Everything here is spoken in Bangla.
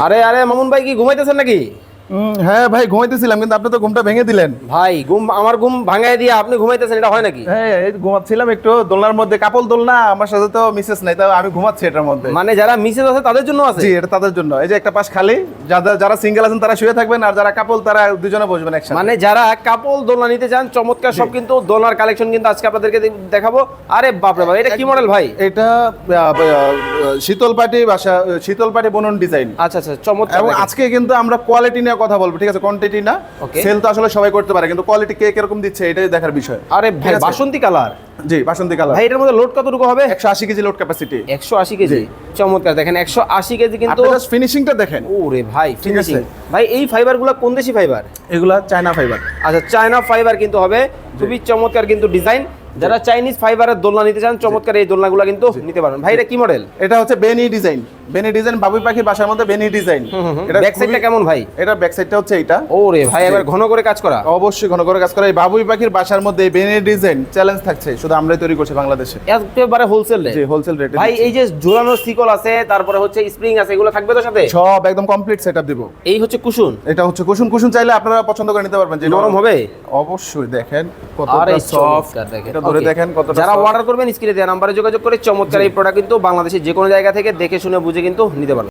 আরে আরে মামুন ভাই কি ঘুমাইতেছেন নাকি? হ্যাঁ ভাই ঘুমাইতেছিলাম কিন্তু আপনি তো ঘুমটা ভেঙে দিলেন। ভাই ঘুম আমার ঘুম ভাঙাই দিয়ে আপনি ঘুমাইতেছেন এটা হয় নাকি? হ্যাঁ এই ঘুমাচ্ছিলাম একটু দোলনার মধ্যে কাপল দোলনা আমার সাথে তো মিসেস নাই তাও আমি ঘুমাচ্ছি এটার মধ্যে। মানে যারা মিসেস আছে তাদের জন্য আছে? জি এটা তাদের জন্য। এই যে একটা পাশ খালি যারা যারা সিঙ্গেল আছেন তারা শুয়ে থাকবেন আর যারা কাপল তারা দুজনে বসবেন একসাথে। মানে যারা কাপল দোলনা নিতে চান চমৎকার সব কিন্তু দোলনার কালেকশন কিন্তু আজকে আপনাদেরকে দেখাবো। আরে বাপরে বাপ এটা কি মডেল ভাই? এটা আহ, আহ, শীতল পাটি বাসা শীতল পাটি বনন ডিজাইন আচ্ছা আচ্ছা চমৎকার এবং আজকে কিন্তু আমরা কোয়ালিটি নিয়ে কথা বলব ঠিক আছে? কোয়ান্টিটি না সেল তো আসলে সবাই করতে পারে কিন্তু কোয়ালিটি কে কীরকম দিচ্ছে এটাই দেখার বিষয়। আরে ভাই বাসন্তী কালার জি বাসন্তী কালার ভাই এটার মধ্যে লোড কতটুকু হবে? একশো আশি কেজি লোড ক্যাপাসিটি একশো আশি কেজি? চমৎকার দেখেন একশো আশি কেজি কিন্তু আপনি ফিনিশিংটা দেখেন। ওরে ভাই ফিনিশিং ভাই এই ফাইবারগুলো কোন দেশি ফাইবার এগুলা চায়না ফাইবার আচ্ছা চায়না ফাইবার কিন্তু হবে। খুবই চমৎকার কিন্তু ডিজাইন যারা চাইনিজ ফাইবারের দোলনা নিতে চান চমৎকার এই দোলনাগুলো কিন্তু নিতে পারবেন ভাই এটা কি মডেল এটা হচ্ছে বেনি ডিজাইন বেনি ডিজাইন বাবুই পাখির বাসার মধ্যে বেনি ডিজাইন ব্যাক সাইডটা কেমন ভাই? এটা ব্যাক সাইডটা হচ্ছে এটা ওরে ভাই এবার ঘন করে কাজ করা। অবশ্যই ঘন করে কাজ করে। এই বাবুই পাখির বাসার মধ্যে এই বেনি ডিজাইন চ্যালেঞ্জ থাকছে শুধু আমরাই তৈরি করছি বাংলাদেশে। একেবারে হোলসেল জি হোলসেল রেটে ভাই এই যে ঝুলানো সিকল আছে তারপরে হচ্ছে স্প্রিং আছে এগুলো থাকবে তো সাথে? সব একদম কমপ্লিট সেটআপ দিব। এই হচ্ছে কুশন এটা হচ্ছে কুসুম। কুসুম চাইলে আপনারা পছন্দ করে নিতে পারবেন যে নরম হবে? অবশ্যই দেখেন কতটা সফট এটা ধরে দেখেন কতটা যারা অর্ডার করবেন স্ক্রিনে দেওয়া নাম্বারে যোগাযোগ করে চমৎকার এই প্রোডাক্ট কিন্তু বাংলাদেশের যে কোনো জায়গা থেকে দেখে শুনে বুঝে কিন্তু নিতে পারবেন